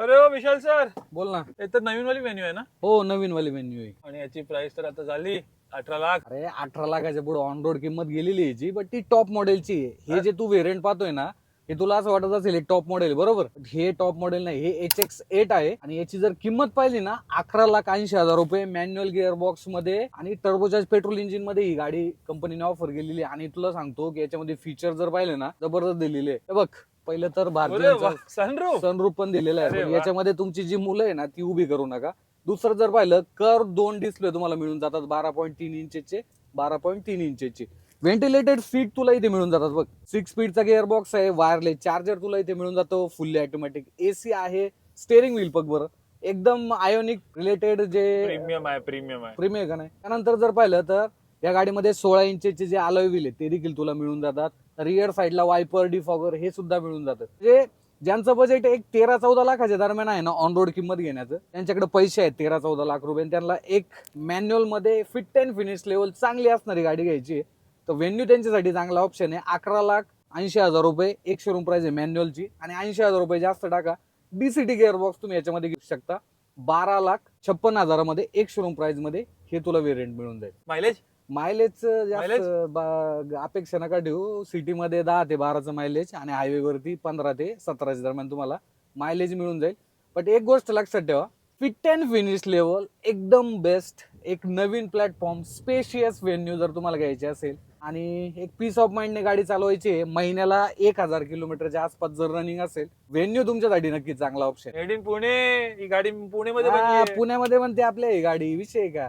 अरे हो विशाल सर. बोल ना. हे तर नवीन वाली मेन्यू आहे ना? हो नवीन वाली मेन्यू आहे. आणि याची प्राइस तर आता झाली अठरा लाख. अरे अठरा लाखाच्या पुढे ऑन रोड किंमत गेलेली आहे याची बट ती टॉप मॉडेलची आहे. हे जे तू व्हेरियंट पाहतोय ना हे तुला असं वाटत असेल टॉप मॉडेल बरोबर? हे टॉप मॉडेल नाही हे एच एक्स एट आहे. आणि याची जर किंमत पाहिली ना अकरा लाख ऐंशी हजार रुपये मॅन्युअल गिअर बॉक्समध्ये आणि टर्बोचार्ज पेट्रोल इंजिनमध्ये ही गाडी कंपनीने ऑफर केलेली आहे. आणि तुला सांगतो की याच्यामध्ये फीचर जर पाहिले ना जबरदस्त दिलेले आहे. हे बघ पहिलं तर भारतीय सनरूफ सनरूप पण दिलेला आहे. याच्यामध्ये तुमची जी मुलं आहे ना ती उभी करू नका. दुसरं जर पाहिलं कर दोन डिस्प्ले तुम्हाला मिळून जातात बारा पॉईंट तीन इंचचे बारा पॉईंट तीन इंचचे व्हेंटिलेटेड सीट तुला इथे मिळून जातात बघ. सिक्स स्पीडचा गिअर बॉक्स आहे वायरलेस चार्जर तुला इथे मिळून जातो फुल्ली ऑटोमॅटिक एसी आहे स्टेअरिंग व्हील बघ बरं. एकदम आयोनिक रिलेटेड जे प्रीमियम आहे प्रीमियम आहे. प्रीमियम का नाही? त्यानंतर जर पाहिलं तर या गाडीमध्ये सोळा इंचचे जे अलॉय व्हील आहेत ते देखील तुला मिळून जातात. रिअर साईडला वायपर डिफॉगर हे सुद्धा मिळून जातं. म्हणजे ज्यांचं बजेट एक तेरा चौदा लाखाच्या दरम्यान आहे ना ऑन रोड किंमत घेण्याचं त्यांच्याकडे पैसे आहेत तेरा चौदा लाख रुपये. त्यांना एक मॅन्युअलमध्ये फिट अँड फिनिश लेवल चांगली असणारी गाडी घ्यायची आहे. तर व्हेन्यू त्यांच्यासाठी चांगला ऑप्शन आहे. अकरा लाख ऐंशी हजार रुपये एक शोरूम प्राइस आहे मॅन्युअलची आणि ऐंशी हजार रुपये जास्त टाका. डीसीटी गिअर बॉक्स तुम्ही याच्यामध्ये घेऊ शकता. बारा लाख छप्पन हजारामध्ये एक शोरूम प्राइसमध्ये हे तुला वेरियंट मिळून जाईल. मायलेज मायलेज अपेक्षा नका ठेवू. सिटी मध्ये दहा ते बाराचं मायलेज आणि हायवे वरती पंधरा ते सतराच्या दरम्यान तुम्हाला मायलेज मिळून जाईल. बट एक गोष्ट लक्षात ठेवा. फिट अँड फिनिश लेवल एकदम बेस्ट एक नवीन प्लॅटफॉर्म स्पेशियस व्हेन्यू जर तुम्हाला घ्यायचे असेल आणि एक पीस ऑफ माइंडने गाडी चालवायची आहे. महिन्याला एक हजार किलोमीटरच्या आसपास जर रनिंग असेल व्हेन्यू तुमच्यासाठी नक्की चांगला ऑप्शन पुणे ही गाडी पुणे मध्ये बनली आहे. पुण्यामध्ये म्हणते आपल्या ही गाडी विषय आहे का?